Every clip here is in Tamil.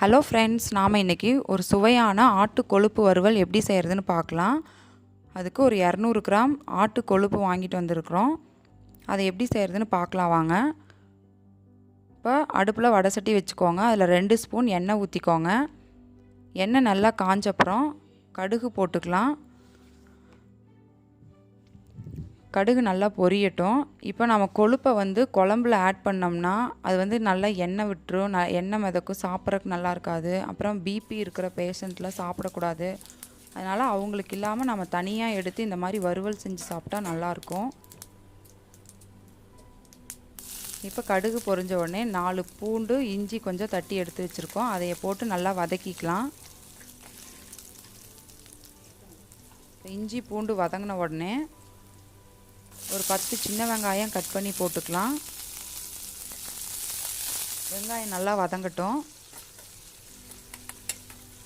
ஹலோ ஃப்ரெண்ட்ஸ் நாம் இன்றைக்கி ஒரு சுவையான ஆட்டு கொழுப்பு வறுவல் எப்படி செய்கிறதுன்னு பார்க்கலாம். அதுக்கு ஒரு இரநூறு கிராம் ஆட்டு கொழுப்பு வாங்கிட்டு வந்திருக்கிறோம். அதை எப்படி செய்கிறதுன்னு பார்க்கலாம் வாங்க. இப்போ அடுப்பில் வடை சட்டி வச்சுக்கோங்க. அதில் ரெண்டு ஸ்பூன் எண்ணெய் ஊற்றிக்கோங்க எண்ணெய் நல்லா காஞ்சப்புறம் கடுகு போட்டுக்கலாம். கடுகு நல்லா பொரியட்டும். இப்போ நம்ம கொழுப்பை வந்து குழம்புல ஆட் பண்ணோம்னா அது வந்து நல்லா எண்ணெய் விட்டுரும். ந எண்ணெய் மிதக்கும். சாப்பிட்றதுக்கு நல்லா இருக்காது. அப்புறம் பிபி இருக்கிற பேஷண்ட்டில் சாப்பிடக்கூடாது. அதனால் அவங்களுக்கு இல்லாமல் நம்ம தனியாக எடுத்து இந்த மாதிரி வறுவல் செஞ்சு சாப்பிட்டா நல்லாயிருக்கும் இப்போ கடுகு பொரிஞ்ச உடனே நாலு பூண்டு இஞ்சி கொஞ்சம் தட்டி எடுத்து வச்சுருக்கோம். அதையை போட்டு நல்லா வதக்கிக்கலாம். இஞ்சி பூண்டு வதங்கின உடனே ஒரு பத்து சின்ன வெங்காயம் கட் பண்ணி போட்டுக்கலாம். வெங்காயம் நல்லா வதங்கட்டும்.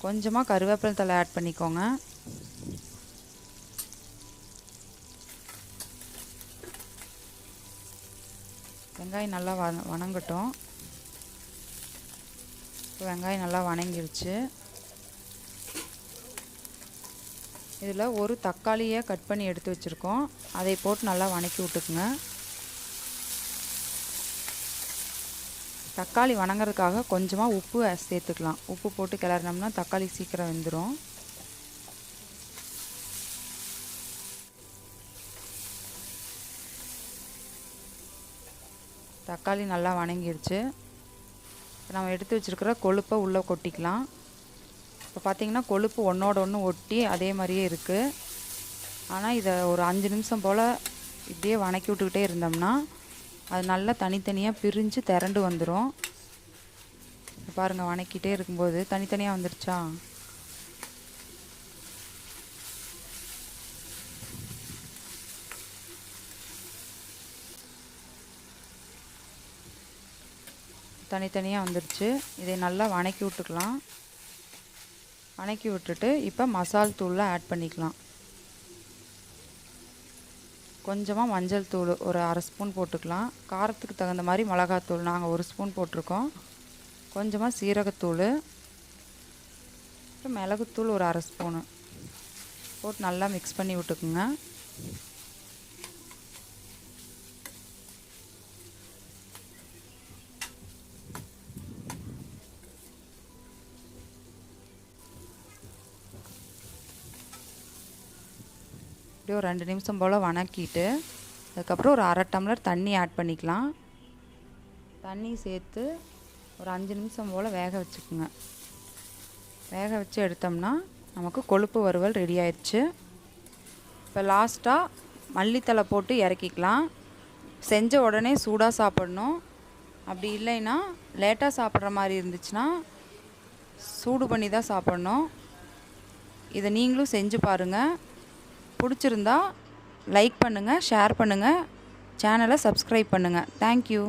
கொஞ்சமாக கருவேப்பிலை தலை ஆட் பண்ணிக்கோங்க. வெங்காயம் நல்லா வ வணங்கட்டும். வெங்காயம் நல்லா வணங்கிருச்சு. இதில் ஒரு தக்காளியை கட் பண்ணி எடுத்து வச்சுருக்கோம். அதை போட்டு நல்லா வணக்கி விட்டுக்குங்க. தக்காளி வணங்குறதுக்காக கொஞ்சமாக உப்பு சேர்த்துக்கலாம். உப்பு போட்டு கிளறினோம்னா தக்காளி சீக்கிரம் வெந்துடும் தக்காளி நல்லா வணங்கிடுச்சு நம்ம எடுத்து வச்சுருக்கிற கொழுப்பை உள்ளே கொட்டிக்கலாம். இப்போ பார்த்திங்கன்னா கொழுப்பு ஒன்றோட ஒன்று ஒட்டி அதே மாதிரியே இருக்குது ஆனால் இதை ஒரு அஞ்சு நிமிஷம் போல் இப்படியே வணக்கி விட்டுக்கிட்டே இருந்தோம்னா அது நல்லா தனித்தனியாக பிரிஞ்சு திரண்டு வந்துடும் பாருங்கள் வணக்கிட்டே இருக்கும்போது தனித்தனியாக வந்துருச்சா? தனித்தனியாக வந்துருச்சு. இதை நல்லா வணக்கி விட்டுக்கலாம். வணக்கி விட்டுட்டு இப்போ மசால் தூளில் ஆட் பண்ணிக்கலாம். கொஞ்சமாக மஞ்சள் தூள் ஒரு அரை ஸ்பூன் போட்டுக்கலாம். காரத்துக்கு தகுந்த மாதிரி மிளகாத்தூள் நாங்கள் ஒரு ஸ்பூன் போட்டிருக்கோம். கொஞ்சமாக சீரகத்தூள் மிளகுத்தூள் ஒரு அரை ஸ்பூனு போட்டு நல்லா மிக்ஸ் பண்ணி விட்டுக்குங்க. இப்படியே ஒரு ரெண்டு நிமிஷம் போல் வணக்கிட்டு அதுக்கப்புறம் ஒரு அரை டம்ளர் தண்ணி ஆட் பண்ணிக்கலாம். தண்ணி சேர்த்து ஒரு அஞ்சு நிமிஷம் போல் வேக வச்சுக்குங்க. வேக வச்சு எடுத்தோம்னா நமக்கு கொழுப்பு வறுவல் ரெடி ஆயிடுச்சு. இப்போ லாஸ்ட்டாக மல்லித்தலை போட்டு இறக்கிக்கலாம். செஞ்ச உடனே சூடாக சாப்பிட்ணும். அப்படி இல்லைன்னா லேட்டாக சாப்பிட்ற மாதிரி இருந்துச்சுன்னா சூடு பண்ணி தான் சாப்பிட்ணும். இதை நீங்களும் செஞ்சு பாருங்கள் பிடிச்சிருந்தா லைக் பண்ணுங்கள் ஷேர் பண்ணுங்கள் சேனலை சப்ஸ்கிரைப் பண்ணுங்கள் தேங்க்யூ